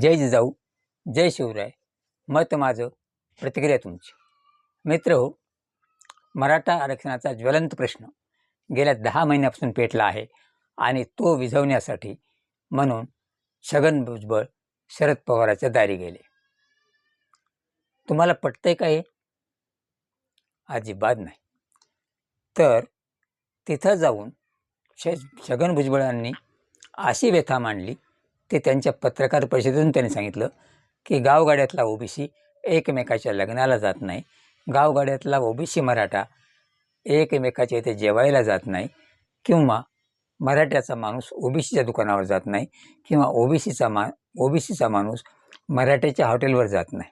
जय जिजाऊ जय शिवराय. मत माझं प्रतिक्रिया तुमची. मित्र हो मराठा आरक्षणाचा ज्वलंत प्रश्न गेल्या दहा महिन्यापासून पेटला आहे आणि तो विझवण्यासाठी म्हणून छगन भुजबळ शरद पवाराच्या दारी गेले. तुम्हाला पटतंय का हे? अजिबात नाही. तर तिथं जाऊन छ छगन भुजबळांनी अशी व्यथा मांडली ते त्यांच्या पत्रकार परिषदेतून त्यांनी सांगितलं की गावगाड्यातला ओबीसी एकमेकाच्या लग्नाला जात नाही. गावगाड्यातला ओबीसी मराठा एकमेकाच्या इथे जेवायला जात नाही किंवा मराठ्याचा माणूस ओबीसीच्या दुकानावर जात नाही किंवा ओबीसीचा मा ओबीसीचा माणूस मराठ्याच्या हॉटेलवर जात नाही.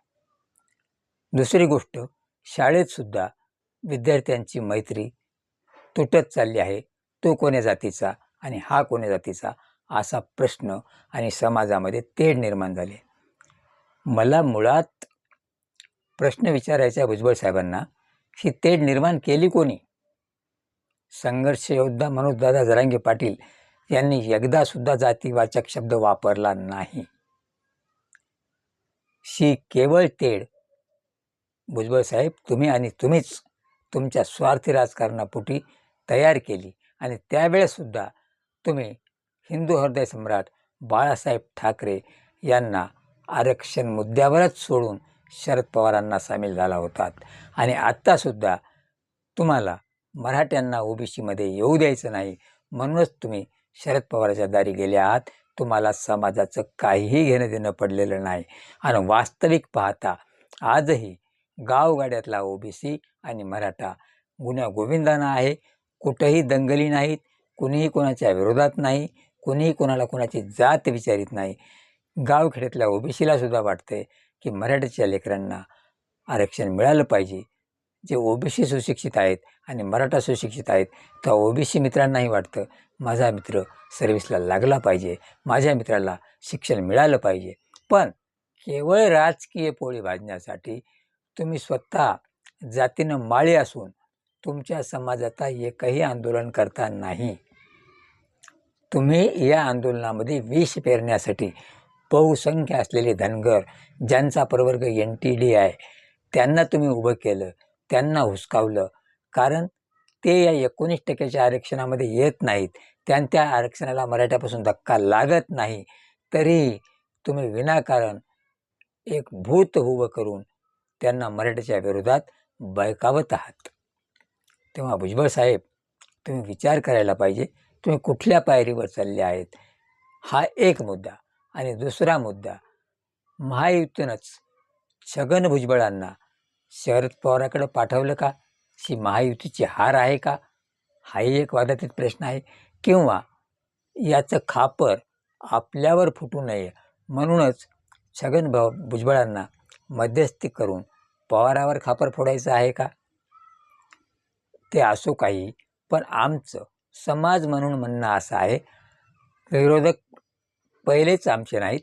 दुसरी गोष्ट शाळेतसुद्धा विद्यार्थ्यांची मैत्री तुटत चालली आहे. तो कोण्या जातीचा आणि हा कोण्या जातीचा असा प्रश्न आणि समाजामध्ये तेढ निर्माण झाले मला मुळात प्रश्न विचारायचा भुजबळ साहेबांना ही तेढ निर्माण केली कोणी? संघर्ष योद्धा मनोजदादा जरांगे पाटील यांनी एकदासुद्धा जातीवाचक शब्द वापरला नाही. ही केवळ तेढ. भुजबळ साहेब तुम्ही आणि तुम्हीच तुमच्या स्वार्थी राजकारणापोटी तयार केली आणि त्यावेळेसुद्धा तुम्ही हिंदू हृदय सम्राट बाळासाहेब ठाकरे यांना आरक्षण मुद्द्यावरच सोडून शरद पवारांना सामील झाला होतात आणि आत्तासुद्धा तुम्हाला मराठ्यांना ओबीसीमध्ये येऊ द्यायचं नाही म्हणूनच तुम्ही शरद पवाराच्या दारी गेले आहात. तुम्हाला समाजाचं काहीही घेणं देणं पडलेलं नाही. आणि वास्तविक पाहता आजही गावगाड्यातला ओबीसी आणि मराठा गुन्ह्या गोविंदाना आहे. कुठंही दंगली नाहीत कुणीही कोणाच्या विरोधात नाही. कुणीही कोणाला कोणाची जात विचारित नाही. गावखेड्यातल्या ओबीसीला सुद्धा वाटते की मराठीच्या लेकरांना आरक्षण मिळालं पाहिजे. जे ओबीसी सुशिक्षित आहेत आणि मराठा सुशिक्षित आहेत त्या ओबीसी मित्रांनाही वाटतं माझा मित्र सर्व्हिसला लागला पाहिजे. माझ्या मित्राला शिक्षण मिळालं पाहिजे. पण केवळ राजकीय पोळी भाजण्यासाठी तुम्ही स्वतः जातीनं माळी असून तुमच्या समाजाचा एकही आंदोलन करता नाही. तुम्ही या आंदोलनामध्ये विष पेरण्यासाठी बहुसंख्य असलेले धनगर ज्यांचा प्रवर्ग एन टी डी आहे त्यांना तुम्ही उभं केलं त्यांना हुसकावलं. कारण ते या एकोणीस टक्क्याच्या आरक्षणामध्ये येत नाहीत. त्यां त्या आरक्षणाला मराठ्यापासून धक्का लागत नाही. तरीही तुम्ही विनाकारण एक भूत उभं करून त्यांना मराठीच्या विरोधात बळकावत आहात. तेव्हा भुजबळ साहेब तुम्ही विचार करायला पाहिजे. तुम्ही कुठल्या पायरीवर चालले आहेत? हा एक मुद्दा आणि दुसरा मुद्दा. महायुतीनंच छगन भुजबळांना शरद पवाराकडे पाठवलं का? ही महायुतीची हार आहे का? हाही एक वादातीत प्रश्न आहे. किंवा याचं खापर आपल्यावर फुटू नये म्हणूनच छगन भ भुजबळांना मध्यस्थी करून पवारावर खापर फोडायचं आहे का? ते असो काही पण आमचं समाज म्हणून म्हणणं असं आहे. विरोधक पहिलेच आमचे नाहीत.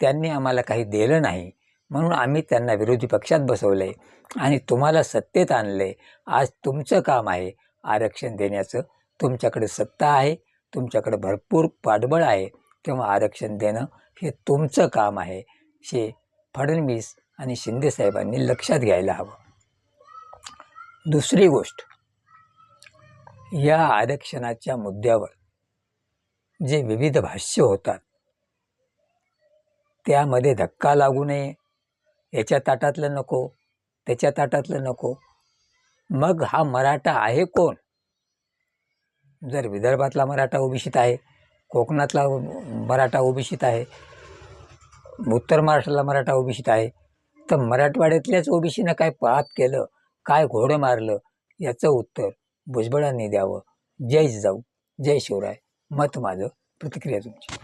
त्यांनी आम्हाला काही दिलं नाही. म्हणून आम्ही त्यांना विरोधी पक्षात बसवलं आहे आणि तुम्हाला सत्तेत आणलं आहे आज तुमचं काम आहे आरक्षण देण्याचं. तुमच्याकडे सत्ता आहे. तुमच्याकडे भरपूर पाठबळ आहे. तेव्हा आरक्षण देणं हे तुमचं काम आहे. हे फडणवीस आणि शिंदेसाहेबांनी लक्षात घ्यायला हवं. दुसरी गोष्ट. या आरक्षणाच्या मुद्द्यावर जे विविध भाष्य होतात त्यामध्ये धक्का लागू नये याच्या ताटातलं नको त्याच्या ताटातलं नको. मग हा मराठा आहे कोण? जर विदर्भातला मराठा ओबीसीत आहे कोकणातला मराठा ओबीसीत आहे उत्तर महाराष्ट्राला मराठा ओबीसीत आहे तर मराठवाड्यातल्याच ओबीसीनं काय पाप केलं काय घोडं मारलं याचं उत्तर भुजबळांनी द्यावं. जय जाऊ. जय शिवराय. मत माझं. प्रतिक्रिया तुमची.